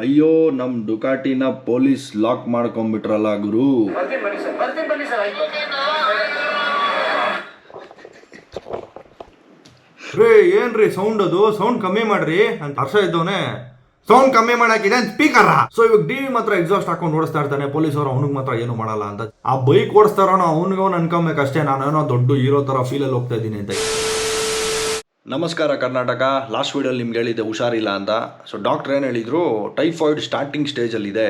ಅಯ್ಯೋ ನಮ್ ಡುಕಾಟಿನ police lock ಮಾಡ್ಕೊಂಡ್ಬಿಟ್ರಲ್ಲ ಗುರು. ರೇ ಏನ್ರಿ ಸೌಂಡ್ ಅದು? ಸೌಂಡ್ ಕಮ್ಮಿ ಮಾಡ್ರಿ ಅಂತ ಹರ್ಷ ಇದ್ದವನೆ. ಸೌಂಡ್ ಕಮ್ಮಿ ಮಾಡಾಕಿದೆ ಸ್ಪೀಕರ್ ಸೊ ಇವಾಗ ಡಿವಿ ಮಾತ್ರ ಎಕ್ಸಾಸ್ಟ್ ಹಾಕೊಂಡು ಓಡಿಸ್ತಾ ಇರ್ತಾನೆ ಪೊಲೀಸ್ ಅವರು ಅವನಿಗೆ ಮಾತ್ರ ಏನು ಮಾಡಲ್ಲ ಅಂತ. ಆ ಬೈಕ್ ಓಡಿಸ್ತಾರೋ ಅವನಿಗೆ ಅವ್ನು ಅನ್ಕೊಬೇಕಷ್ಟೇ ನಾನೇನೋ ನಾನು ಏನೋ ದೊಡ್ಡ ಹೀರೋ ತರ ಫೀಲ್ ಅಲ್ಲಿ ಹೋಗ್ತಾ ಇದ್ದೀನಿ ಅಂತ. ನಮಸ್ಕಾರ ಕರ್ನಾಟಕ. ಲಾಸ್ಟ್ ವೀಡಿಯೋಲಿ ನಿಮ್ಗೆ ಹೇಳಿದ್ದೆ ಹುಷಾರಿಲ್ಲ ಅಂತ. ಸೊ ಡಾಕ್ಟ್ರ್ ಏನು ಹೇಳಿದರು ಟೈಫಾಯ್ಡ್ ಸ್ಟಾರ್ಟಿಂಗ್ ಸ್ಟೇಜಲ್ಲಿದೆ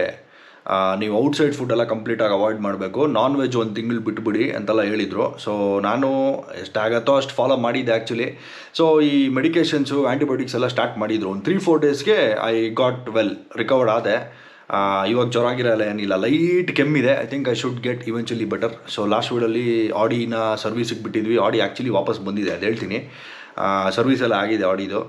ನೀವು ಔಟ್ಸೈಡ್ ಫುಡ್ ಎಲ್ಲ ಕಂಪ್ಲೀಟಾಗಿ ಅವಾಯ್ಡ್ ಮಾಡಬೇಕು. ನಾನ್ ವೆಜ್ ಒಂದು ತಿಂಗಳು ಬಿಟ್ಬಿಡಿ ಅಂತೆಲ್ಲ ಹೇಳಿದರು. ಸೊ ನಾನು ಎಷ್ಟಾಗತ್ತೋ ಅಷ್ಟು ಫಾಲೋ ಮಾಡಿದ್ದೆ ಆ್ಯಕ್ಚುಲಿ ಸೊ ಈ ಮೆಡಿಕೇಷನ್ಸು ಆ್ಯಂಟಿಬಯೋಟಿಕ್ಸ್ ಎಲ್ಲ ಸ್ಟಾರ್ಟ್ ಮಾಡಿದರು. ಒಂದು ತ್ರೀ ಫೋರ್ ಡೇಸ್ಗೆ ಐ ಗಾಟ್ ವೆಲ್ ರಿಕವರ್ಡ್ ಆದೆ. ಇವಾಗ ಜ್ವರ ಆಗಿರೋಲ್ಲ ಏನಿಲ್ಲ. Light ಕೆಮ್ಮಿದೆ I think I should get eventually better so last ವೀಡಲ್ಲಿ ಆಡಿನ ಸರ್ವಿಸಿಗೆ ಬಿಟ್ಟಿದ್ವಿ. ಆಡಿ ಆ್ಯಕ್ಚುಲಿ ವಾಪಸ್ ಬಂದಿದೆ, ಅದು ಹೇಳ್ತೀನಿ. ಸರ್ವಿಸ್ ಎಲ್ಲ ಆಗಿದೆ ಆಡಿದು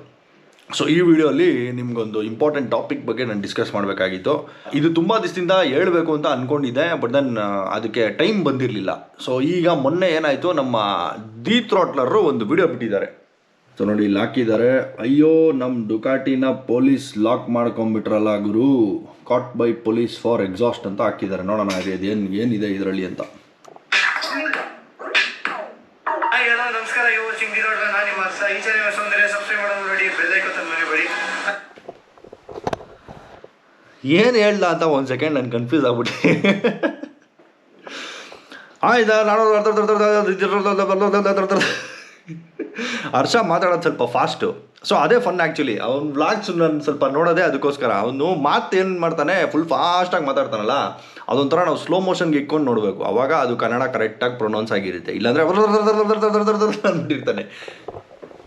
ಸೊ ಈ ವಿಡಿಯೋಲಿ ನಿಮಗೊಂದು ಇಂಪಾರ್ಟೆಂಟ್ ಟಾಪಿಕ್ ಬಗ್ಗೆ ನಾನು ಡಿಸ್ಕಸ್ ಮಾಡಬೇಕಾಗಿತ್ತು. ಇದು ತುಂಬ ದಿವಸದಿಂದ ಹೇಳಬೇಕು ಅಂತ ಅಂದ್ಕೊಂಡಿದ್ದೆ ಬಟ್ ದೆನ್ ಅದಕ್ಕೆ ಟೈಮ್ ಬಂದಿರಲಿಲ್ಲ. ಸೊ ಈಗ ಮೊನ್ನೆ ಏನಾಯಿತು, ನಮ್ಮ ದಿ ಥ್ರಾಟ್ಲರು ಒಂದು ವಿಡಿಯೋ ಬಿಟ್ಟಿದ್ದಾರೆ. ಸೊ ನೋಡಿ ಇಲ್ಲಿ ಹಾಕಿದ್ದಾರೆ ಅಯ್ಯೋ ನಮ್ಮ ಡುಕಾಟಿನ ಪೊಲೀಸ್ ಲಾಕ್ ಮಾಡ್ಕೊಂಬಿಟ್ರಲ್ಲ ಗುರು. Caught by police for exhaust ಅಂತ ಹಾಕಿದ್ದಾರೆ. ನೋಡೋಣ ಏನು ಏನಿದೆ ಇದರಲ್ಲಿ ಅಂತ ಹಾಯ್ ಹಲೋ ನಮಸ್ಕಾರ ಯು ವಾಚಿಂಗ್ ದಿ ರೋಡ್ ನಾನು ನಿಮ್ಮ ಹರ್ಷ ಈ ಚಾನೆಲ್ ಸೌಂದರ್ಯ ಸಬ್ಸ್ಕ್ರೈಬ್ ಮಾಡೋದು ನೋಡಿ ಬೆಳದೈಕೊತ್ತ ಮನೆ ಬಡಿ ಏನು ಹೇಳ್ದ ಅಂತ ಒಂದು ಸೆಕೆಂಡ್ ನಾನು ಕನ್ಫ್ಯೂಸ್ ಆಗ್ಬಿಟ್ಟೆ ಆಯ್ತಾ ನಾನು ಹರ್ಷ ಮಾತಾಡೋದು ಸ್ವಲ್ಪ ಫಾಸ್ಟು ಸೊ ಅದೇ ಫನ್ ಆ್ಯಕ್ಚುಲಿ ಅವ್ನ ವ್ಲಾಗ್ಸ್ ನಾನು ಸ್ವಲ್ಪ ನೋಡೋದೇ ಅದಕ್ಕೋಸ್ಕರ ಅವನು ಮಾತು ಏನು ಮಾಡ್ತಾನೆ ಫುಲ್ ಫಾಸ್ಟಾಗಿ ಮಾತಾಡ್ತಾನಲ್ಲ ಅದೊಂಥರ ನಾವು ಸ್ಲೋ ಮೋಷನ್ಗೆ ಇಕ್ಕೊಂಡು ನೋಡಬೇಕು ಅವಾಗ ಅದು ಕನ್ನಡ ಕರೆಕ್ಟಾಗಿ ಪ್ರೊನೌನ್ಸ್ ಆಗಿರುತ್ತೆ ಇಲ್ಲಾಂದರೆ ಅಂದ್ಬಿಟ್ಟಿರ್ತಾನೆ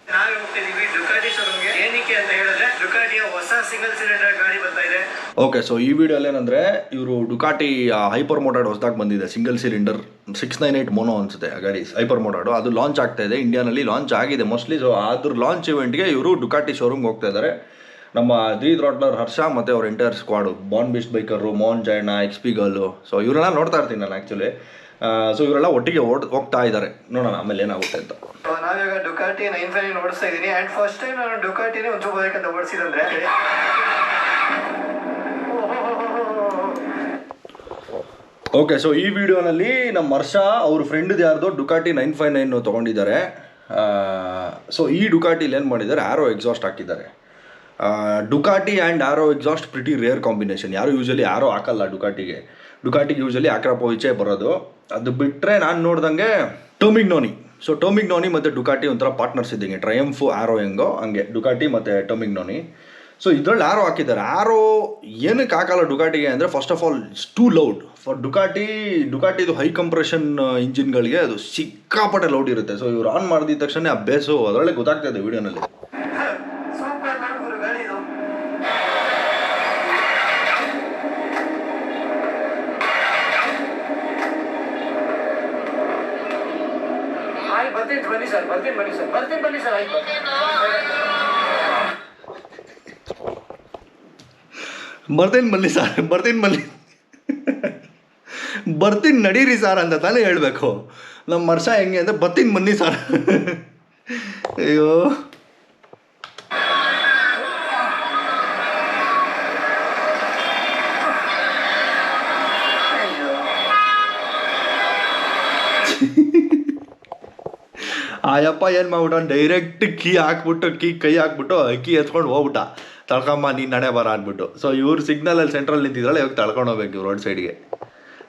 ನಾವೇ ಹೋಗ್ತಿದೀವಿ ಡುಕಾಟಿ ಶೋರೂಮ್ಗೆ ಏನಕ್ಕೆ ಅಂತ ಹೇಳಿದ್ರೆ ಡುಕಾಟಿಯ ಹೊಸ ಸಿಂಗಲ್ ಸಿಲಿಂಡರ್ ಗಾಡಿ ಬರ್ತಾ ಇದೆ ಓಕೆ ಸೊ ಈ ವಿಡಿಯೋಲಿ ಏನಂದರೆ, ಇವರು ಡುಕಾಟಿ ಹೈಪರ್ ಮೋಟಾಡ್ ಹೊಸದಾಗಿ ಬಂದಿದೆ. Single cylinder six nine eight mono ಅನಿಸುತ್ತೆ ಗಾಡಿ ಹೈಪರ್ ಮೋಟಾಡು ಅದು ಲಾಂಚ್ ಆಗ್ತಾ ಇದೆ. ಇಂಡಿಯಾನಲ್ಲಿ ಲಾಂಚ್ ಆಗಿದೆ. ಮೋಸ್ಟ್ಲಿ ಸೊ ಅದ್ರ ಲಾಂಚ್ ಇವೆಂಟ್ಗೆ ಇವರು ಡುಕಾಟಿ ಶೋರೂಮ್ಗೆ ಹೋಗ್ತಾ ಇದ್ದಾರೆ ನಮ್ಮ ದಿ ಥ್ರಾಟ್ಲರ್ ಹರ್ಷ ಮತ್ತು ಅವ್ರ ಎಂಟೈರ್ ಸ್ಕ್ವಾಡು ಬಾನ್ ಬಿಸ್ಟ್ ಬೈಕರು ಮೋಹನ್ ಜೈನ ಎಕ್ಸ್ ಪಿ ಗರ್ಲು ಸೊ ಇವರೆಲ್ಲ ನೋಡ್ತಾ ಇರ್ತೀನಿ ನಾನು ಆ್ಯಕ್ಚುಲಿ ಸೊ ಇವರೆಲ್ಲ ಒಟ್ಟಿಗೆ ಓಡ್, ಹೋಗ್ತಾ ಇದ್ದಾರೆ ನೋಡೋಣ, ಆಮೇಲೆ ಏನಾಗುತ್ತೆ ಅಂತ. ನಾವೀಗ ಡುಕಾಟಿ ನೈನ್ ಫೈವ್ ಓಡಿಸ್ತಾ ಇದ್ದೀನಿ. ಆ್ಯಂಡ್ ಫಸ್ಟ್ ಟೈಮ್ ನಾನು ಡುಕಾಟಿನೇ ಒಂದು ಬೇಕಂತ ಓಡಿಸಿದಂದ್ರೆ ಓಕೆ ಸೊ ಈ ವಿಡಿಯೋನಲ್ಲಿ ನಮ್ಮ ಹರ್ಷ, ಅವ್ರ ಫ್ರೆಂಡ್ ಯಾರ್ದೋ ಡುಕಾಟಿ ನೈನ್ ಫೈವ್ ನೈನ್ ತೊಗೊಂಡಿದ್ದಾರೆ. ಸೊ ಈ ಡುಕಾಟಿಲಿ ಏನು ಮಾಡಿದ್ದಾರೆ? ಆರೋ ಎಕ್ಸಾಸ್ಟ್ ಹಾಕಿದ್ದಾರೆ. Ducati and Arrow exhaust pretty rare combination ಯಾರು ಯೂಶಲಿ ಆರೋ ಹಾಕಲ್ಲ ಡುಕಾಟಿಗೆ ಡುಕಾಟಿಗೆ ಯೂಶಲಿ ಆಕ್ರಾಪೋವಿಚೇ ಬರೋದು. ಅದು ಬಿಟ್ಟರೆ ನಾನು ನೋಡ್ದಂಗೆ Termignoni so Termignoni ಮತ್ತು ಡುಕಾಟಿ ಒಂಥರ ಪಾರ್ಟ್ನರ್ಸ್ ಇದ್ದಂಗೆ. ಟ್ರಯಂಫು ಆರೋ ಹೆಂಗೋ, ಹಂಗೆ. ಡುಕಾಟಿ ಮತ್ತು ಟೋಮಿಗ್ ನೋನಿ ಸೊ ಇದರಲ್ಲಿ ಆರೋ ಹಾಕಿದ್ದಾರೆ. ಆರೋ ಏನಕ್ಕೆ ಹಾಕಲ್ಲ ಡುಕಾಟಿಗೆ ಅಂದರೆ first of all it's too loud for Ducati ಡುಕಾಟಿದು high compression ಇಂಜಿನ್ಗಳಿಗೆ ಅದು ಸಿಕ್ಕಾಪಟ್ಟೆ ಲೌಡ್ ಇರುತ್ತೆ. ಸೊ ಇವ್ರು ಆನ್ ಮಾಡಿದ ತಕ್ಷಣ ಆ ಬೇಸು ಅದರಲ್ಲೇ ಗೊತ್ತಾಗ್ತಾ ಇದೆ ವಿಡಿಯೋನಲ್ಲಿ. ಬರ್ತೀನಿ ಬನ್ನಿ ಸರ್ ಬರ್ತೀನಿ ಬನ್ನಿ ಸರ್ ಬರ್ತೀನಿ ಬನ್ನಿ ಸರ್ ಆಯ್ತು. ಬರ್ತೀನಿ ಬನ್ನಿ ಸರ್ ಬರ್ತೀನಿ ಬನ್ನಿ ಬರ್ತೀನಿ ನಡೀರಿ ಸರ್ ಅಂತ ತಾನೇ ಹೇಳಬೇಕು. ನಮ್ಮ ವರ್ಷ ಹೆಂಗೆ ಅಂದರೆ ಬರ್ತೀನಿ ಬನ್ನಿ ಸರ್. ಅಯ್ಯೋ. ಆಯಪ್ಪ ಏನು ಮಾಡ್ಬಿಟ್ಟ ಡೈರೆಕ್ಟ್ ಕೀ ಹಾಕ್ಬಿಟ್ಟು, ಕೀ ಕೈ ಹಾಕ್ಬಿಟ್ಟು, ಕೀ ಎತ್ಕೊಂಡು ಹೋಗ್ಬಿಟ್ಟ. ತಳ್ಕೊಂಬ ನೀನು ನಡೆ ಬರ ಅಂದ್ಬಿಟ್ಟು. ಸೊ ಇವ್ರು ಸಿಗ್ನಲಲ್ಲಿ ಸೆಂಟ್ರಲ್ ನಿಂತಿದ್ರಲ್ಲ, ಇವಾಗ ತಳ್ಕೊಂಡು ಹೋಗ್ಬೇಕು ರೋಡ್ ಸೈಡ್ಗೆ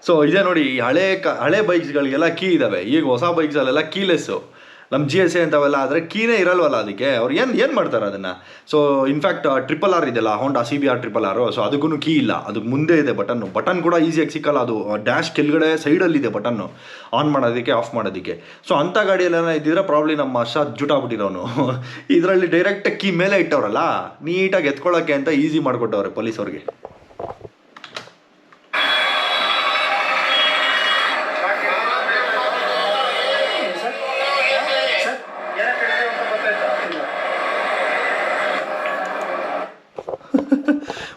ಸೊ ಇದೇ ನೋಡಿ ಹಳೆ ಕ, ಹಳೆ ಬೈಕ್ಸ್ಗಳಿಗೆಲ್ಲ ಕೀ ಇದ್ದಾವೆ ಈಗ ಹೊಸ ಬೈಕ್ಸಲ್ಲೆಲ್ಲ ಕೀಲೆಸ್ಸು ನಮ್ಮ ಜಿ ಎಸ್ ಎ ಅಂತವೆಲ್ಲ ಆದರೆ ಕೀನೇ ಇರಲ್ವಲ್ಲ ಅದಕ್ಕೆ. ಅವ್ರು ಏನು ಏನು ಮಾಡ್ತಾರೆ ಅದನ್ನು? So in fact triple R ಇದೆಯಲ್ಲ Honda C B R triple R so ಅದಕ್ಕೂ ಕೀ ಇಲ್ಲ. ಅದಕ್ಕೆ ಮುಂದೆ ಇದೆ ಬಟನ್ನು ಬಟನ್ ಕೂಡ ಈಸಿಯಾಗಿ ಸಿಕ್ಕಲ್ಲ ಅದು. ಡ್ಯಾಶ್ ಕೆಳಗಡೆ ಸೈಡಲ್ಲಿದೆ ಬಟನ್ನು ಆನ್ ಮಾಡೋದಕ್ಕೆ ಆಫ್ ಮಾಡೋದಕ್ಕೆ. ಸೊ ಅಂಥ ಗಾಡಿಯಲ್ಲೆಲ್ಲ ಇದ್ದಿದ್ರೆ ಪ್ರಾಬ್ಲಿ ನಮ್ಮ ಅಷ್ಟ ಜುಟಾಗ್ಬಿಟ್ಟಿರೋನು ಇದರಲ್ಲಿ ಡೈರೆಕ್ಟ್ ಕೀ ಮೇಲೆ ಇಟ್ಟವರಲ್ಲ? ನೀಟಾಗಿ ಎತ್ಕೊಳ್ಳೋಕ್ಕೆ ಅಂತ ಈಸಿ ಮಾಡಿಕೊಟ್ಟವ್ರೆ ಪೊಲೀಸವ್ರಿಗೆ ಸರ್ ಸರ್ ಏನಕ್ಕೆ ಹಿಡಿದೆ ಅಂತ ಗೊತ್ತಾಯ್ತಾ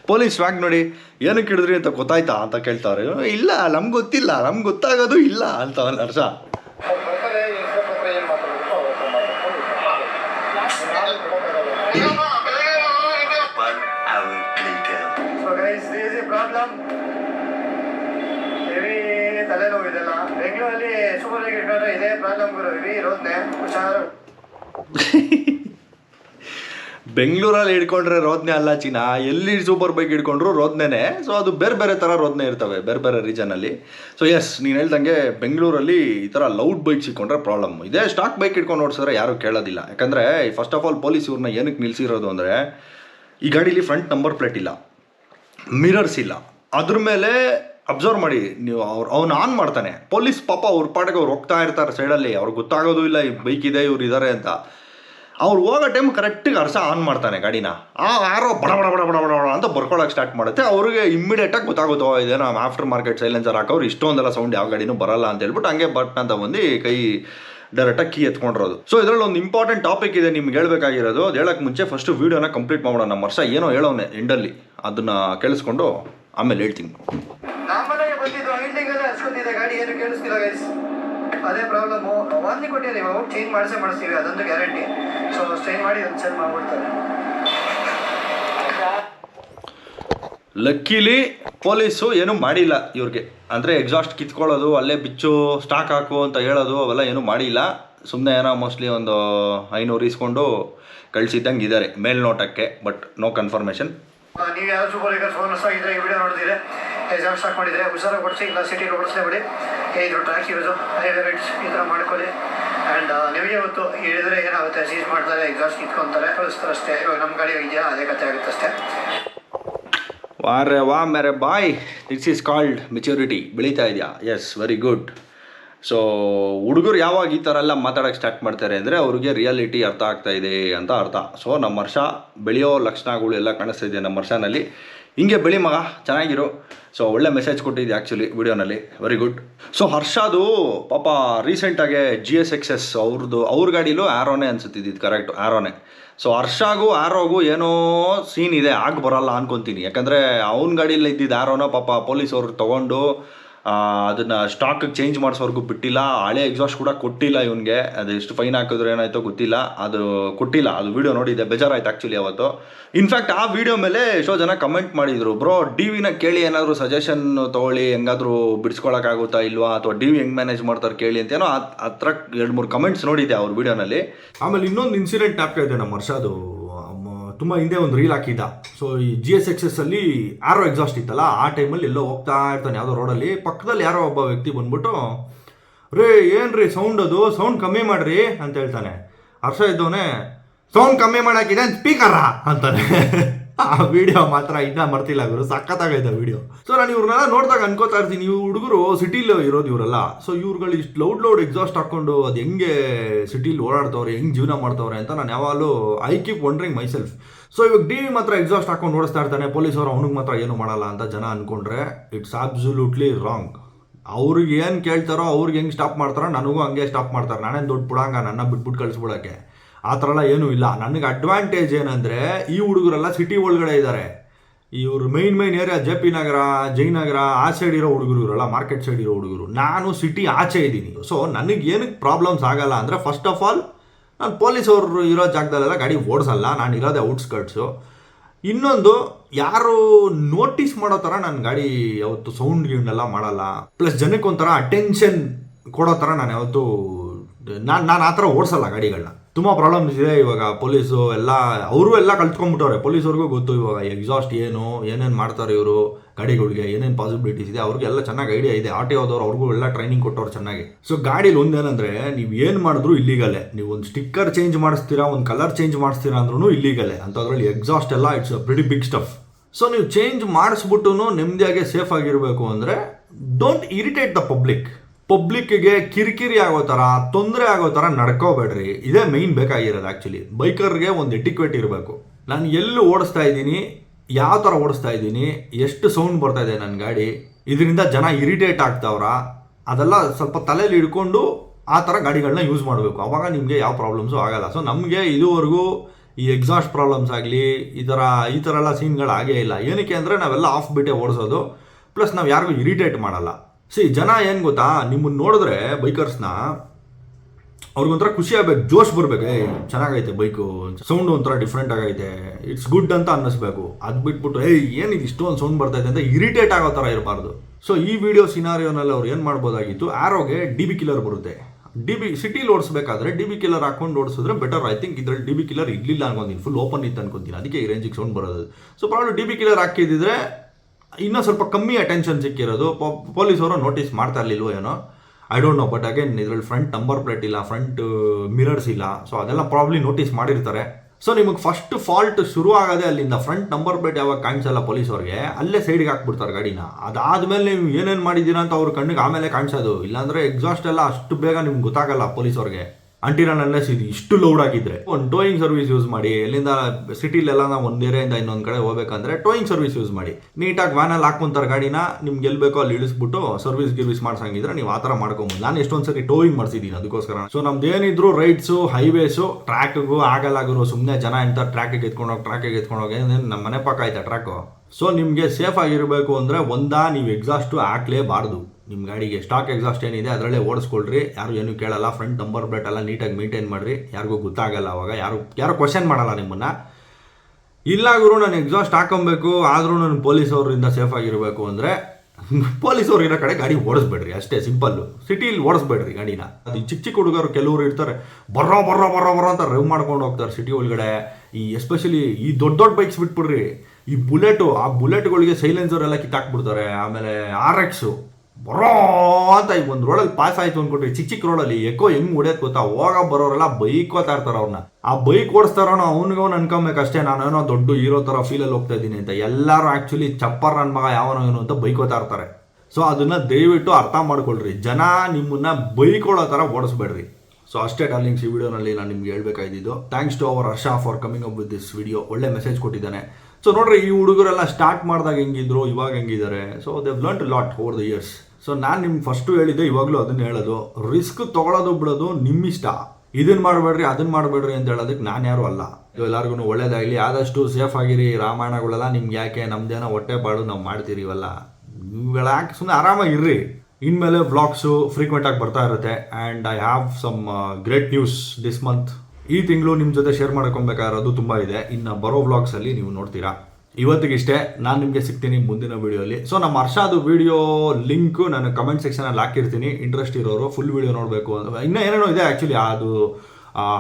ಪೊಲೀಸ್ ವ್ಯಾಗ್ ನೋಡಿ ಏನಕ್ಕೆ ಹಿಡಿದ್ರಿ ಅಂತ ಗೊತ್ತಾಯ್ತಾ ಅಂತ ಕೇಳ್ತಾವ್ರೆ ಇಲ್ಲ ನಮ್ಗೆ ಗೊತ್ತಿಲ್ಲ ನಮ್ಗೆ ಗೊತ್ತಾಗೋದು ಇಲ್ಲ ಅಂತ ಅವ್ನು ಹರ್ಷ. ಅವ್ರು ಬರ್ತಾರೆ ಇನ್ಸ್ಪೆಕ್ಟರ್ ಹತ್ರ ಏನು ಮಾತಾಡಬೇಕು ಅವ್ರ ಹತ್ರ ಮಾತಾಡ್ಕೊಂಡು One hour later. So guys this is problem heavy ತಲೆನೋವು ಇದೆಲ್ಲ ಬೆಂಗಳೂರಲ್ಲಿ ಸೂಪರ್ ಇದೇ ಪ್ರಾಬ್ಲಮ್ ಗುರು. ಇರೋದ್ನೆ ಹುಷಾರು. ಬೆಂಗಳೂರಲ್ಲಿ ಹಿಡ್ಕೊಂಡ್ರೆ ರೋದ್ನೆ ಅಲ್ಲ ಚೀನಾ, ಎಲ್ಲಿ ಸೂಪರ್ ಬೈಕ್ ಹಿಡ್ಕೊಂಡ್ರು ರೋದ್ನೇ ಸೊ ಅದು ಬೇರೆ ಬೇರೆ ಥರ ರೋದ್ನೆ ಇರ್ತವೆ, ಬೇರೆ ಬೇರೆ ರೀಜನಲ್ಲಿ ಸೊ ಎಸ್ ನೀನು ಹೇಳ್ದಂಗೆ ಬೆಂಗಳೂರಲ್ಲಿ ಈ ಥರ ಲೌಡ್ ಬೈಕ್ ಸಿಕ್ಕೊಂಡ್ರೆ ಪ್ರಾಬ್ಲಮ್ ಇದೇ ಸ್ಟಾಕ್ ಬೈಕ್ ಹಿಡ್ಕೊಂಡು ಓಡಿಸಿದ್ರೆ ಯಾರೂ ಕೇಳೋದಿಲ್ಲ. ಯಾಕಂದರೆ ಫಸ್ಟ್ ಆಫ್ ಆಲ್ ಪೊಲೀಸ್ ಇವ್ರನ್ನ ಏನಕ್ಕೆ ನಿಲ್ಸಿರೋದು ಅಂದರೆ, ಈ ಗಾಡೀಲಿ ಫ್ರಂಟ್ ನಂಬರ್ ಪ್ಲೇಟ್ ಇಲ್ಲ ಮಿರರ್ಸ್ ಇಲ್ಲ. ಅದ್ರ ಮೇಲೆ ಅಬ್ಸರ್ವ್ ಮಾಡಿ, ನೀವು ಅವ್ರು, ಅವ್ನು ಆನ್ ಮಾಡ್ತಾನೆ. ಪೊಲೀಸ್ ಪಾಪ ಅವ್ರ ಪಾಟಕ್ಕೆ ಅವ್ರು ಹೋಗ್ತಾ ಇರ್ತಾರೆ ಸೈಡಲ್ಲಿ ಅವ್ರಿಗೆ ಗೊತ್ತಾಗೋದು ಇಲ್ಲ, ಈ ಬೈಕ್ ಇದೆ, ಇವ್ರು ಇದ್ದಾರೆ ಅಂತ. ಅವ್ರು ಹೋಗೋ ಟೈಮ್ ಕರೆಕ್ಟಿಗೆ ಅರ್ಸ ಆನ್ ಮಾಡ್ತಾನೆ ಗಾಡಿನ. ಆ ಆರೋ ಬಡ ಬಡ ಬಡ ಬಡ ಬಡ ಅಂತ ಬರ್ಕೊಳಕ್ಕೆ ಸ್ಟಾರ್ಟ್ ಮಾಡುತ್ತೆ. ಅವ್ರಿಗೆ ಇಮ್ಮಿಡಿಯೇಟಾಗಿ ಗೊತ್ತಾಗುತ್ತೋ ಇದೇನೋ ಆಫ್ಟರ್ ಮಾರ್ಕೆಟ್ ಸೈಲೆನ್ಸರ್ ಹಾಕೋರು ಇಷ್ಟೊಂದೆಲ್ಲ ಸೌಂಡ್ ಯಾವ ಗಾಡಿನೂ ಬರಲ್ಲ ಅಂತ ಹೇಳ್ಬಿಟ್ಟು ಹಂಗೆ ಬಟ್ ಅಂತ ಬಂದು ಕೈ ಡೈರೆಕ್ಟಾಗಿ ಕೀ ಎತ್ಕೊಂಡಿರೋದು. ಸೊ ಇದರಲ್ಲಿ ಒಂದು ಇಂಪಾರ್ಟೆಂಟ್ ಟಾಪಿಕ್ ಇದೆ ನಿಮ್ಗೆ ಹೇಳ್ಬೇಕಾಗಿರೋದು. ಅದು ಹೇಳಕ್ಕೆ ಮುಂಚೆ ಫಸ್ಟು ವೀಡಿಯೋನ ಕಂಪ್ಲೀಟ್ ಮಾಡೋಣ ನಮ್ಮ ವರ್ಷ ಏನೋ ಹೇಳೋನೆ ಎಂಡಲ್ಲಿ ಅದನ್ನ ಕೇಳಿಸ್ಕೊಂಡು ಆಮೇಲೆ ಹೇಳ್ತೀನಿ. ಗಾಡಿ ಏನು ಅದೇ ಪ್ರಾಬ್ಲಮ್ಮು ವಾರ್ನಿಂಗ್ ಕೊಟ್ಟಿದ್ದೀವಿ ಹೋಗಿ ಚೇಂಜ್ ಮಾಡಿಸೇ ಮಾಡಿಸ್ತೀವಿ ಅದೊಂದು ಗ್ಯಾರಂಟಿ ಸೊ ಚೇಂಜ್ ಮಾಡಿ ಒಂದು ಸೆಲ್ ಮಾಡ್ಬಿಡ್ತಾರೆ. ಲಕ್ಕಿಲಿ ಪೊಲೀಸು ಏನೂ ಮಾಡಿಲ್ಲ ಇವ್ರಿಗೆ. ಅಂದರೆ ಎಕ್ಸಾಸ್ಟ್ ಕಿತ್ಕೊಳ್ಳೋದು ಅಲ್ಲೇ ಬಿಚ್ಚು ಸ್ಟಾಕ್ ಹಾಕು ಅಂತ ಹೇಳೋದು ಅವೆಲ್ಲ ಏನೂ ಮಾಡಿಲ್ಲ. ಸುಮ್ಮನೆ ಏನೋ ಮೋಸ್ಟ್ಲಿ ಒಂದು ಐನೂರು ಇಸ್ಕೊಂಡು ಕಳಿಸಿದ್ದಂಗೆ ಇದ್ದಾರೆ ಮೇಲ್ನೋಟಕ್ಕೆ ಬಟ್ ನೋ ಕನ್ಫರ್ಮೇಷನ್ ನೀವು ಯಾರು ಫೋನ್ ಆಗಿದ್ರೆ ಈ ವಿಡಿಯೋ ನೋಡಿದ್ರೆ ಎಕ್ಸಾಮ್ ಸ್ಟಾರ್ಟ್ ಮಾಡಿದ್ರೆ ಹುಷಾರಾಗಿ ಕೊಡಿಸಿ ಇಲ್ಲ ಸಿಟಿ ಓಡಿಸ್ಲೇಬೇಡಿ ಇದು ಟ್ರ್ಯಾಕ್ ಯೂಸು ಹೈವೇ ರೈಟ್ಸ್ ಈ ಥರ ಮಾಡ್ಕೊಳ್ಳಿ. ಆ್ಯಂಡ್ ನಿಮಗೆ ಹೊತ್ತು ಹೇಳಿದರೆ ಏನಾಗುತ್ತೆ? ಸೀಸ್ ಮಾಡ್ತಾರೆ ಎಕ್ಸಾಸ್ಟ್ ಕಿತ್ಕೊಂತಾರೆ. ಕಳಿಸ್ತಾರೆ ಅಷ್ಟೇ. ಇವಾಗ ನಮ್ಮ ಗಾಡಿ ಇದೆಯಾ? ಅದೇ ಕತೆ ಆಗುತ್ತೆ ಅಷ್ಟೇ. ವಾರೆ ವಾ ಮೇರೆ ಬಾಯ್. ದಿಸ್ ಈಸ್ ಕಾಲ್ಡ್ ಮೆಚ್ಯೂರಿಟಿ ಬೆಳೀತಾ ಇದೆಯಾ? ಎಸ್ ವೆರಿ ಗುಡ್ ಸೊ ಹುಡುಗರು ಯಾವಾಗ ಈ ಥರ ಎಲ್ಲ ಮಾತಾಡೋಕ್ಕೆ ಸ್ಟಾರ್ಟ್ ಮಾಡ್ತಾರೆ ಅಂದರೆ ಅವ್ರಿಗೆ ರಿಯಾಲಿಟಿ ಅರ್ಥ ಆಗ್ತಾ ಇದೆ ಅಂತ ಅರ್ಥ. ಸೊ ನಮ್ಮ ವರ್ಷ ಬೆಳೆಯೋ ಲಕ್ಷಣಗಳು ಎಲ್ಲ ಕಾಣಿಸ್ತಾ ಇದೆ ನಮ್ಮ ವರ್ಷನಲ್ಲಿ ಹಿಂಗೆ ಬೆಳಿ ಮಗ, ಚೆನ್ನಾಗಿರು. ಸೊ ಒಳ್ಳೆ ಮೆಸೇಜ್ ಕೊಟ್ಟಿದ್ದೆ ಆ್ಯಕ್ಚುಲಿ ವಿಡಿಯೋನಲ್ಲಿ. ವೆರಿ ಗುಡ್ ಸೊ ಹರ್ಷದು, ಪಾಪ ರೀಸೆಂಟಾಗೆ ಜಿ ಎಸ್ ಎಕ್ಸ್ ಎಸ್ ಅವ್ರದ್ದು ಅವ್ರ ಗಾಡಿಲೂ ಆ್ಯರೋನೇ ಅನ್ಸುತ್ತಿದ್ದು ಕರೆಕ್ಟ್ ಆ್ಯರೋನೇ ಸೊ ಹರ್ಷಾಗೂ ಆರೋಗೂ ಏನೋ ಸೀನ್ ಇದೆ, ಆಗ ಬರಲ್ಲ ಅನ್ಕೊಂತೀನಿ. ಯಾಕಂದರೆ ಅವ್ನ ಗಾಡೀಲಿ ಇದ್ದಿದ್ದು ಆರೋನ ಪಾಪ ಪೊಲೀಸ್ ಅವ್ರು ತೊಗೊಂಡು ಅದನ್ನು ಸ್ಟಾಕಿಗೆ ಚೇಂಜ್ ಮಾಡಿಸೋವರೆಗೂ ಬಿಟ್ಟಿಲ್ಲ, ಹಳೆ ಎಕ್ಸಾಸ್ಟ್ ಕೂಡ ಕೊಟ್ಟಿಲ್ಲ ಇವನಿಗೆ. ಅದು ಎಷ್ಟು ಫೈನ್ ಹಾಕಿದ್ರು ಏನಾಯ್ತೋ ಗೊತ್ತಿಲ್ಲ. ಅದು ಕೊಟ್ಟಿಲ್ಲ. ಅದು ವಿಡಿಯೋ ನೋಡಿದ್ದೆ. ಬೇಜಾರಾಯ್ತು ಆ್ಯಕ್ಚುಲಿ ಅವತ್ತು. ಇನ್ಫ್ಯಾಕ್ಟ್ ಆ ವಿಡಿಯೋ ಮೇಲೆ ಎಷ್ಟೋ ಜನ ಕಮೆಂಟ್ ಮಾಡಿದ್ರು. ಬ್ರೋ ಡಿ ವಿನ ಕೇಳಿ ಏನಾದರೂ ಸಜೆಷನ್ ತೊಗೊಳ್ಳಿ. ಹೆಂಗಾದರೂ ಬಿಡಿಸ್ಕೊಳಕ್ಕಾಗುತ್ತಾ ಇಲ್ವಾ? ಅಥವಾ ಡಿ ವಿ ಹೆಂಗೆ ಮ್ಯಾನೇಜ್ ಮಾಡ್ತಾರೆ ಕೇಳಿ ಅಂತೇನೋ ಏನೋ ಆ ಥರ ಎರಡು ಮೂರು ಕಮೆಂಟ್ಸ್ ನೋಡಿದ್ದೆ ಅವ್ರ ವಿಡಿಯೋನಲ್ಲಿ ಆಮೇಲೆ ಇನ್ನೊಂದು ಇನ್ಸಿಡೆಂಟ್ ಆಗ್ತಾ ಇದೆ ನಮ್ಮ ವರ್ಷದು ತುಂಬ ಹಿಂದೆ ಒಂದು ರೀಲ್ ಹಾಕಿದ್ದ. ಸೊ ಈ ಜಿ ಎಸ್ ಎಕ್ಸ್ ಎಸ್ ಅಲ್ಲಿ ಆರೋ ಎಕ್ಸಾಸ್ಟ್ ಇತ್ತಲ್ಲ, ಆ ಟೈಮಲ್ಲಿ ಎಲ್ಲೋ ಹೋಗ್ತಾ ಇರ್ತಾನೆ ಯಾವುದೋ ರೋಡಲ್ಲಿ ಪಕ್ಕದಲ್ಲಿ ಯಾರೋ ಒಬ್ಬ ವ್ಯಕ್ತಿ ಬಂದ್ಬಿಟ್ಟು, ರೇ, ಏನ್ರಿ ಸೌಂಡ್ ಅದು? ಸೌಂಡ್ ಕಮ್ಮಿ ಮಾಡ್ರಿ, ಅಂತ ಹೇಳ್ತಾನೆ. ಹರ್ಷ ಇದ್ದವನೇ ಸೌಂಡ್ ಕಮ್ಮಿ ಮಾಡಾಕಿದೆ ಸ್ಪೀಕರಾ ಅಂತಾನೆ. ಆ ವಿಡಿಯೋ ಮಾತ್ರ ಇನ್ನ ಮರ್ತಿಲ್ಲ ಗುರು, ಸಖತ್ತಾಗೈತೆ ವಿಡಿಯೋ ಸೊ ನಾನು ಇವ್ರನ್ನೆಲ್ಲ ನೋಡಿದಾಗ ಅನ್ಕೋತಾ ಇರ್ತೀನಿ ಇವ್ ಹುಡುಗರು ಸಿಟಿಲಿ ಇರೋದು ಇವರೆಲ್ಲ. ಸೊ ಇವ್ರುಗಳು ಇಷ್ಟು ಲೌಡ್ ಲೌಡ್ ಎಕ್ಸಾಸ್ಟ್ ಹಾಕೊಂಡು ಅದು ಹೆಂಗೆ ಸಿಟಿಲಿ ಓಡಾಡ್ತವ್ರೆ, ಹೆಂಗೆ ಜೀವನ ಮಾಡ್ತವ್ರೆ ಅಂತ ನಾನು ಯಾವಾಗಲೂ I keep wondering myself so ಇವಾಗ ಡಿ ವಿ ಮಾತ್ರ ಎಕ್ಸಾಸ್ಟ್ ಹಾಕೊಂಡು ಓಡಿಸ್ತಾ ಇರ್ತಾನೆ ಪೊಲೀಸರು ಅವ್ನಿಗೆ ಮಾತ್ರ ಏನು ಮಾಡಲ್ಲ ಅಂತ ಜನ ಅನ್ಕೊಂಡ್ರೆ ಇಟ್ಸ್ ಅಬ್ಸಲ್ಯೂಟ್ಲಿ ರಾಂಗ್ ಅವ್ರಿಗೆ ಏನು ಕೇಳ್ತಾರೋ ಅವ್ರಿಗೆ ಹೆಂಗೆ ಸ್ಟಾಪ್ ಮಾಡ್ತಾರೋ, ನನಗೂ ಹಂಗೆ ಸ್ಟಾಪ್ ಮಾಡ್ತಾರೆ. ನಾನೇನು ದೊಡ್ಡ ಪುಡಂಗ, ನನ್ನ ಬಿಟ್ಬಿಟ್ಟು ಕಳಿಸ್ಬಿಡೋಕ್ಕೆ. ಆ ಥರ ಎಲ್ಲ ಏನೂ ಇಲ್ಲ. ನನಗೆ ಅಡ್ವಾಂಟೇಜ್ ಏನಂದರೆ ಈ ಹುಡುಗರೆಲ್ಲ ಸಿಟಿ ಒಳಗಡೆ ಇದ್ದಾರೆ. ಇವರು main main area J P Nagar Jayanagar ಆ ಸೈಡ್ ಇರೋ ಹುಡುಗರು ಇವರಲ್ಲ ಮಾರ್ಕೆಟ್ ಸೈಡ್ ಇರೋ ಹುಡುಗರು. ನಾನು ಸಿಟಿ ಆಚೆ ಇದ್ದೀನಿ. ಸೊ ನನಗೆ ಏನಕ್ಕೆ ಪ್ರಾಬ್ಲಮ್ಸ್ ಆಗಲ್ಲ ಅಂದರೆ ಫಸ್ಟ್ ಆಫ್ ಆಲ್ ನಾನು ಪೊಲೀಸ್ ಅವರು ಇರೋ ಜಾಗದಲ್ಲೆಲ್ಲ ಗಾಡಿ ಓಡಿಸಲ್ಲ. ನಾನು ಇರೋದೇ ಔಟ್ಸ್ಕರ್ಟ್ಸು ಇನ್ನೊಂದು, ಯಾರು ನೋಟಿಸ್ ಮಾಡೋ ಥರ ನಾನು ಗಾಡಿ ಯಾವತ್ತು ಸೌಂಡ್ ಗಿಂಡೆಲ್ಲ ಮಾಡಲ್ಲ. ಪ್ಲಸ್ ಜನಕ್ಕೆ ಒಂಥರ ಅಟೆನ್ಷನ್ ಕೊಡೋ ಥರ ನಾನು ಯಾವತ್ತು, ನಾನು ನಾನು ಆ ಥರ ಓಡಿಸಲ್ಲ ಗಾಡಿಗಳನ್ನ. ತುಂಬ ಪ್ರಾಬ್ಲಮ್ಸ್ ಇದೆ ಇವಾಗ ಪೊಲೀಸು ಎಲ್ಲ, ಅವರು ಎಲ್ಲ ಕಲ್ತ್ಕೊಂಡ್ಬಿಟ್ಟವ್ರೆ ಪೊಲೀಸವ್ರಿಗೂ ಗೊತ್ತು ಇವಾಗ ಎಕ್ಸಾಸ್ಟ್ ಏನು, ಏನೇನು ಮಾಡ್ತಾರೆ ಇವರು ಗಾಡಿಗಳಿಗೆ, ಏನೇನು ಪಾಸಿಬಿಲಿಟೀಸ್ ಇದೆ ಅವ್ರಿಗೆಲ್ಲ ಚೆನ್ನಾಗಿ ಐಡಿಯಾ ಇದೆ. ಆಟೋ ಟಿ ಓದವ್ರು ಅವ್ರಿಗೂ ಎಲ್ಲ ಟ್ರೈನಿಂಗ್ ಕೊಟ್ಟವ್ರು ಚೆನ್ನಾಗಿ. ಸೊ ಗಾಡೀಲಿ ಒಂದೇನಂದ್ರೆ, ನೀವು ಏನು ಮಾಡಿದ್ರು ಇಲ್ಲಿಗಲೇ ನೀವು ಒಂದು ಸ್ಟಿಕ್ಕರ್ ಚೇಂಜ್ ಮಾಡಿಸ್ತೀರಾ, ಒಂದು ಕಲರ್ ಚೇಂಜ್ ಮಾಡಿಸ್ತೀರಾ ಅಂದ್ರೂ ಇಲ್ಲಿಗಲೇ ಅಂತದ್ರಲ್ಲಿ ಎಕ್ಸಾಸ್ಟ್ ಎಲ್ಲ it's pretty big stuff so ನೀವು ಚೇಂಜ್ ಮಾಡಿಸ್ಬಿಟ್ಟು ನೆಮ್ಮದಿಯಾಗಿ ಸೇಫ್ ಆಗಿರಬೇಕು ಅಂದರೆ ಡೋಂಟ್ ಇರಿಟೇಟ್ ದ ಪಬ್ಲಿಕ್ ಪಬ್ಲಿಕ್ಗೆ ಕಿರಿಕಿರಿ ಆಗೋ ಥರ ತೊಂದರೆ ಆಗೋ ಥರ ನಡ್ಕೋಬೇಡ್ರಿ. ಇದೇ ಮೈನ್ ಬೇಕಾಗಿರೋದು ಆ್ಯಕ್ಚುಲಿ ಬೈಕರ್ಗೆ ಒಂದು ಎಟಿಕ್ವೆಟ್ ಇರಬೇಕು. ನಾನು ಎಲ್ಲಿ ಓಡಿಸ್ತಾ ಇದ್ದೀನಿ, ಯಾವ ಥರ ಓಡಿಸ್ತಾ ಇದ್ದೀನಿ, ಎಷ್ಟು ಸೌಂಡ್ ಬರ್ತಾ ಇದೆ ನನ್ನ ಗಾಡಿ, ಇದರಿಂದ ಜನ ಇರಿಟೇಟ್ ಆಗ್ತಾವ್ರ, ಅದೆಲ್ಲ ಸ್ವಲ್ಪ ತಲೆಯಲ್ಲಿ ಹಿಡ್ಕೊಂಡು ಆ ಥರ ಗಾಡಿಗಳನ್ನ ಯೂಸ್ ಮಾಡಬೇಕು. ಅವಾಗ ನಿಮಗೆ ಯಾವ ಪ್ರಾಬ್ಲಮ್ಸು ಆಗಲ್ಲ. ಸೊ ನಮಗೆ ಇದುವರೆಗೂ ಈ ಎಕ್ಸಾಸ್ಟ್ ಪ್ರಾಬ್ಲಮ್ಸ್ ಆಗಲಿ, ಈ ಥರ ಈ ಥರ ಎಲ್ಲ ಸೀನ್ಗಳು ಆಗೇ ಇಲ್ಲ. ಏನಕ್ಕೆ ಅಂದರೆ ನಾವೆಲ್ಲ ಆಫ್ ಬಿಟ್ಟೆ ಓಡಿಸೋದು. ಪ್ಲಸ್ ನಾವು ಯಾರಿಗೂ ಇರಿಟೇಟ್ ಮಾಡಲ್ಲ. ಸಿ ಜನ ಏನು ಗೊತ್ತಾ? ನಿಮ್ಮನ್ನು ನೋಡಿದ್ರೆ ಬೈಕರ್ಸ್ನ ಅವ್ರಿಗೊಂಥರ ಖುಷಿ ಆಗ್ಬೇಕು, ಜೋಶ್ ಬರ್ಬೇಕು. ಚೆನ್ನಾಗೈತೆ ಬೈಕು ಸೌಂಡ್ ಒಂಥರ ಡಿಫ್ರೆಂಟ್ ಆಗೈತೆ. ಇಟ್ಸ್ ಗುಡ್ ಅಂತ ಅನ್ನಿಸ್ಬೇಕು. ಅದು ಬಿಟ್ಬಿಟ್ಟು, ಏಯ್, ಏನಿದು ಇಷ್ಟೊಂದು ಸೌಂಡ್ ಬರ್ತೈತೆ ಅಂತ ಇರಿಟೇಟ್ ಆಗೋ ಥರ ಇರಬಾರ್ದು. ಸೊ ಈ ವಿಡಿಯೋ ಸಿನಾರಿಯೋನಲ್ಲಿ ಅವ್ರು ಏನು ಮಾಡ್ಬೋದಾಗಿತ್ತು? ಆರೋಗೆ ಡಿ ಬಿ ಕಿಲ್ಲರ್ ಬರುತ್ತೆ. ಡಿ ಬಿ ಸಿಟಿಲಿ ಓಡಿಸ್ಬೇಕಾದ್ರೆ ಡಿ ಬಿ ಕಿಲ್ಲರ್ ಹಾಕೊಂಡು ಓಡಿಸಿದ್ರೆ ಬೆಟರ್ ಐ ಥಿಂಕ್ ಇದರಲ್ಲಿ ಡಿ ಬಿ ಕಿಲ್ಲರ್ ಇರ್ಲಿಲ್ಲ ಅನ್ಕೊಂತೀನಿ. ಫುಲ್ ಓಪನ್ ಇತ್ತು ಅನ್ಕೊಂತೀನಿ. ಅದಕ್ಕೆ ಈ ರೇಂಜಿಗೆ ಸೌಂಡ್ ಬರೋದು. So problem D B killer ಹಾಕಿದ್ರೆ ಇನ್ನೂ ಸ್ವಲ್ಪ ಕಮ್ಮಿ ಅಟೆನ್ಷನ್ ಸಿಕ್ಕಿರೋದು. ಪೊಲೀಸವರು ನೋಟಿಸ್ ಮಾಡ್ತಾ ಇರಲಿಲ್ವೋ ಏನೋ? I don't know but again ಇದರಲ್ಲಿ ಫ್ರಂಟ್ ನಂಬರ್ ಪ್ಲೇಟ್ ಇಲ್ಲ ಫ್ರಂಟ್ ಮಿರರ್ಸ್ ಇಲ್ಲ. ಸೊ ಅದೆಲ್ಲ ಪ್ರಾಬ್ಲಿ ನೋಟಿಸ್ ಮಾಡಿರ್ತಾರೆ. ಸೊ ನಿಮಗೆ ಫಸ್ಟ್ ಫಾಲ್ಟ್ ಶುರು ಆಗೋದೇ ಅಲ್ಲಿಂದ ಫ್ರಂಟ್ ನಂಬರ್ ಪ್ಲೇಟ್ ಯಾವಾಗ ಕಾಣಿಸಲ್ಲ ಪೊಲೀಸವ್ರಿಗೆ, ಅಲ್ಲೇ ಸೈಡ್ಗೆ ಹಾಕ್ಬಿಡ್ತಾರೆ ಗಾಡಿನ. ಅದಾದಮೇಲೆ ನೀವು ಏನೇನು ಮಾಡಿದ್ದೀರಾ ಅಂತ ಅವ್ರ ಕಣ್ಣಿಗೆ ಆಮೇಲೆ ಕಾಣಿಸೋದು. ಇಲ್ಲಾಂದ್ರೆ ಎಕ್ಸಾಸ್ಟ್ ಎಲ್ಲ ಅಷ್ಟು ಬೇಗ ನಿಮ್ಗೆ ಗೊತ್ತಾಗಲ್ಲ ಪೊಲೀಸವ್ರಿಗೆ. ಅಂಟಿರನ್ ಅನ್ಲೆಸ್ ಇದು ಇಷ್ಟು ಲೋಡ್ ಆಗಿದ್ರೆ, ಒಂದು ಟೋಯಿಂಗ್ ಸರ್ವಿಸ್ ಯೂಸ್ ಮಾಡಿ, ಎಲ್ಲಿಂದ ಸಿಟಿಲೆಲ್ಲ ನಾವು ಒಂದು ಏರಿಯಿಂದ ಇನ್ನೊಂದು ಕಡೆ ಹೋಗ್ಬೇಕಂದ್ರೆ ಟೋಯಿಂಗ್ ಸರ್ವಿಸ್ ಯೂಸ್ ಮಾಡಿ. ನೀಟಾಗಿ ವ್ಯಾನಲ್ಲಿ ಹಾಕೊಂತಾರೆ ಗಾಡಿನ, ನಿಮ್ಗೆ ಬೇಕೋ ಅಲ್ಲಿ ಇಳಿಸ್ಬಿಟ್ಟು ಸರ್ವಿಸ್ ಗಿರ್ವಿಸ್ ಮಾಡ್ಸಂಗಿದ್ರೆ ನೀವು ಆ ಥರ ಮಾಡ್ಕೊಬೋದು. ನಾನು ಎಷ್ಟೊಂದ್ಸರಿ ಟೋಯಿಂಗ್ ಮಾಡಿಸಿದ್ದೀನಿ ಅದಕ್ಕೋಸ್ಕರ. ಸೊ ನಮ್ದು ಏನಿದ್ರು ರೈಡ್ಸು ಹೈವೇಸು ಟ್ರ್ಯಾಕ್ಗೂ ಆಗಲ್ಲಾಗಿರೋ ಸುಮ್ಮನೆ ಜನ ಎಂತ ಟ್ರ್ಯಾಕಿಗೆ ಎತ್ಕೊಂಡೋಗಿ ಟ್ರ್ಯಾಕಿಗೆ ಎತ್ಕೊಂಡೋಗಿ ನಮ್ಮ ಮನೆ ಪಕ್ಕ ಆಯ್ತಾ ಟ್ರ್ಯಾಕು ಸೊ ನಿಮಗೆ ಸೇಫ್ ಆಗಿರಬೇಕು ಅಂದರೆ ಒಂದಾ ನೀವು ಎಕ್ಸಾಸ್ಟು ಹಾಕ್ಲೇಬಾರ್ದು. ನಿಮ್ಮ ಗಾಡಿಗೆ ಸ್ಟಾಕ್ ಎಕ್ಸಾಸ್ಟ್ ಏನಿದೆ ಅದರಲ್ಲೇ ಓಡಿಸ್ಕೊಳ್ರಿ. ಯಾರು ಏನು ಕೇಳಲ್ಲ ಫ್ರಂಟ್ ನಂಬರ್ ಪ್ಲೇಟ್ ಎಲ್ಲ ನೀಟಾಗಿ ಮೇಂಟೈನ್ ಮಾಡಿರಿ. ಯಾರಿಗೂ ಗೊತ್ತಾಗಲ್ಲ ಅವಾಗ. ಯಾರು ಯಾರು ಕ್ವಶನ್ ಮಾಡಲ್ಲ ನಿಮ್ಮನ್ನು. ಇಲ್ಲ ಗುರು, ನಾನು ಎಕ್ಸಾಸ್ಟ್ ಹಾಕೊಬೇಕು, ಆದರೂ ನಾನು ಪೊಲೀಸ್ ಅವರಿಂದ ಸೇಫ್ ಆಗಿರಬೇಕು ಅಂದರೆ ಪೊಲೀಸವ್ರು ಇರೋ ಕಡೆ ಗಾಡಿ ಓಡಿಸ್ಬೇಡ್ರಿ. ಅಷ್ಟೇ ಸಿಂಪಲ್ಲು ಸಿಟಿಲಿ ಓಡಿಸ್ಬೇಡ್ರಿ ಗಾಡಿನ. ಅದು ಚಿಕ್ಕ ಚಿಕ್ಕ ಹುಡುಗರು ಕೆಲವರು ಇರ್ತಾರೆ, ಬರ್ರೋ ಬರ್ರೋ ಬರ್ರೋ ಬರೋ ಅಂತ ರೆವ್ ಮಾಡ್ಕೊಂಡು ಹೋಗ್ತಾರೆ ಸಿಟಿ ಒಳಗಡೆ. ಈ ಎಸ್ಪೆಷಲಿ ಈ ದೊಡ್ಡ ದೊಡ್ಡ ಬೈಕ್ಸ್ ಬಿಟ್ಬಿಡ್ರಿ. ಈ ಬುಲೆಟು ಆ ಬುಲೆಟ್ಗಳಿಗೆ ಸೈಲೆನ್ಸರ್ ಎಲ್ಲ ಕಿತ್ತಾಕ್ಬಿಡ್ತಾರೆ. ಆಮೇಲೆ ಆರ್ ಎಕ್ಸು ಬರೋ ಅಂತ ಈಗ ಒಂದು ರೋಡಲ್ಲಿ ಪಾಸ್ ಆಯ್ತು ಅಂದ್ಕೊಟ್ರಿ ಚಿಕ್ಕ ಚಿಕ್ಕ ರೋಡಲ್ಲಿ ಎಕೋ ಹೆಂಗ್ ಹೊಡೆಯೋದು ಗೊತ್ತಾ? ಹೋಗ ಬರೋರೆಲ್ಲ ಬೈಕ್ ಓತಾ ಇರ್ತಾರೆ ಅವ್ರನ್ನ ಆ ಬೈಕ್ ಓಡಿಸ್ತಾರೋನೋ ಅವ್ನಿಗೆ ಅವ್ನು ಅನ್ಕೊಬೇಕು ಅಷ್ಟೇ. ನಾನೇನೋ ದೊಡ್ಡ ಹೀರೋ ಥರ ಫೀಲಲ್ಲಿ ಹೋಗ್ತಾ ಇದ್ದೀನಿ ಅಂತ. ಎಲ್ಲರೂ ಆ್ಯಕ್ಚುಲಿ ಚಪ್ಪರ್ ನನ್ನ ಮಗ ಯಾವನೋ ಏನೋ ಅಂತ ಬೈಕ್ ಓತಾ ಇರ್ತಾರೆ ಸೊ ಅದನ್ನ ದಯವಿಟ್ಟು ಅರ್ಥ ಮಾಡ್ಕೊಳ್ರಿ. ಜನ ನಿಮ್ಮನ್ನ ಬೈಕೊಳ್ಳೋ ಥರ ಓಡಿಸ್ಬೇಡ್ರಿ. ಸೊ ಅಷ್ಟೇ ಡಾರ್ಲಿಂಗ್ಸ್ ಈ ವಿಡಿಯೋನಲ್ಲಿ ನಾನು ನಿಮ್ಗೆ ಹೇಳ್ಬೇಕಾಗಿದ್ದು. Thanks to our Harsha for coming up with this video ಒಳ್ಳೆ ಮೆಸೇಜ್ ಕೊಟ್ಟಿದ್ದಾನೆ. ಸೊ ನೋಡ್ರಿ, ಈ ಹುಡುಗರೆಲ್ಲ ಸ್ಟಾರ್ಟ್ ಮಾಡಿದಾಗ ಹೆಂಗಿದ್ರು, ಇವಾಗ ಹೆಂಗಿದ್ದಾರೆ? So they've learn to lot over the years so ನಾನು ನಿಮ್ಗೆ ಫಸ್ಟು ಹೇಳಿದ್ದೆ, ಇವಾಗಲೂ ಅದನ್ನ ಹೇಳೋದು. ರಿಸ್ಕ್ ತೊಗೊಳೋದು ಬಿಡೋದು ನಿಮ್ಮಿಷ್ಟ. ಇದನ್ನ ಮಾಡಬೇಡ್ರಿ ಅದನ್ನ ಮಾಡಬೇಡ್ರಿ ಅಂತ ಹೇಳೋದಕ್ಕೆ ನಾನು ಯಾರು ಅಲ್ಲ. ಇದು ಎಲ್ಲರಿಗೂ ಒಳ್ಳೇದಾಗಲಿ. ಆದಷ್ಟು ಸೇಫ್ ಆಗಿರಿ. ರಾಮಾಯಣಗಳೆಲ್ಲ ನಿಮ್ಗೆ ಯಾಕೆ? ನಮ್ದೇನೋ ಹೊಟ್ಟೆ ಪಾಡು ನಾವು ಮಾಡ್ತೀರಿ ಇವೆಲ್ಲ. ನೀವೆಲ್ಲ ಯಾಕೆ? ಸುಮ್ಮನೆ ಆರಾಮಾಗಿರ್ರಿ ಇನ್ಮೇಲೆ ವ್ಲಾಗ್ಸು ಫ್ರೀಕ್ವೆಂಟಾಗಿ ಬರ್ತಾ ಇರುತ್ತೆ. And I have some great news this month ಈ ತಿಂಗಳು ನಿಮ್ಮ ಜೊತೆ ಶೇರ್ ಮಾಡ್ಕೊಬೇಕಾಗಿರೋದು ತುಂಬ ಇದೆ. ಇನ್ನು ಬರೋ ವ್ಲಾಗ್ಸಲ್ಲಿ ನೀವು ನೋಡ್ತೀರಾ. ಇವತ್ತಿಗಿಷ್ಟೇ ನಾನು ನಿಮಗೆ ಸಿಗ್ತೀನಿ ಮುಂದಿನ ವೀಡಿಯೋಲಿ ಸೊ ನಮ್ಮ ಹರ್ಷಾದು ವಿಡಿಯೋ ಲಿಂಕ್ ನಾನು ಕಮೆಂಟ್ ಸೆಕ್ಷನಲ್ಲಿ ಹಾಕಿರ್ತೀನಿ. ಇಂಟ್ರೆಸ್ಟ್ ಇರೋರು ಫುಲ್ ವೀಡಿಯೋ ನೋಡಬೇಕು. ಅಂತ ಇನ್ನೂ ಏನೇನೋ ಇದೆ ಆ್ಯಕ್ಚುಲಿ ಅದು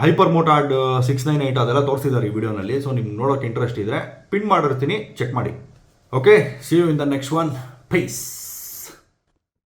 hyper motard six nine eight ಅದೆಲ್ಲ ತೋರಿಸಿದ್ದಾರೆ ಈ ವಿಡಿಯೋನಲ್ಲಿ ಸೊ ನಿಮ್ಗೆ ನೋಡೋಕೆ ಇಂಟ್ರೆಸ್ಟ್ ಇದ್ದರೆ ಪಿನ್ ಮಾಡಿರ್ತೀನಿ. ಚೆಕ್ ಮಾಡಿ. Okay see you in the next one guys